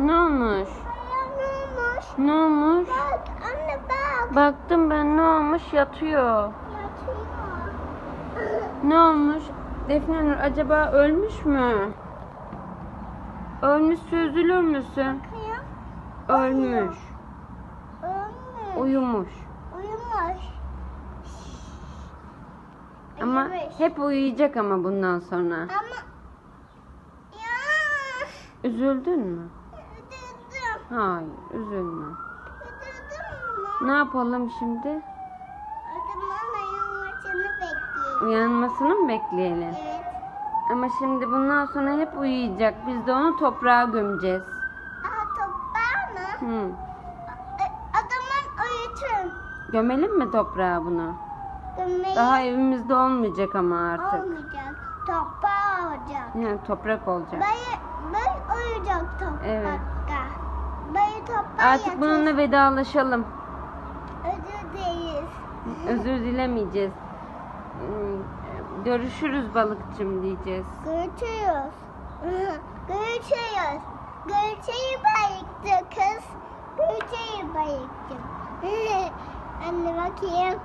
Ne olmuş? Ne olmuş? Ne olmuş? Bak anne bak. Baktım ben ne olmuş yatıyor. Yatıyor. Ne olmuş? Defne Nur acaba ölmüş mü? Ölmüşse üzülür müsün? Bakayım. Ölmüş. Ölmüş. Uyumuş. Uyumuş. Ama Uyumuş. hep uyuyacak ama bundan sonra. Ama Üzüldün mü? Hayır, üzülme. Ne yapalım şimdi? Uyanmasını mı bekleyelim? Evet. Ama şimdi bundan sonra hep uyuyacak. Biz de onu toprağa gömeceğiz. Aha toprağı mı? Hı. A- Adamın uyutun. Gömelim mi toprağa bunu? Gömleği Daha evimizde olmayacak ama artık. olmayacak. Toprağı olacak. Yani toprak olacak. Böyle, böyle uyuyacak toprakta. Evet. Artık bununla vedalaşalım. Özür dileriz. Özür dilemeyeceğiz. Görüşürüz balıkçım diyeceğiz. Görüşürüz. Görüşürüz. Görüşürüz bayıktı kız. Görüşürüz bayıktım. Anne bakayım.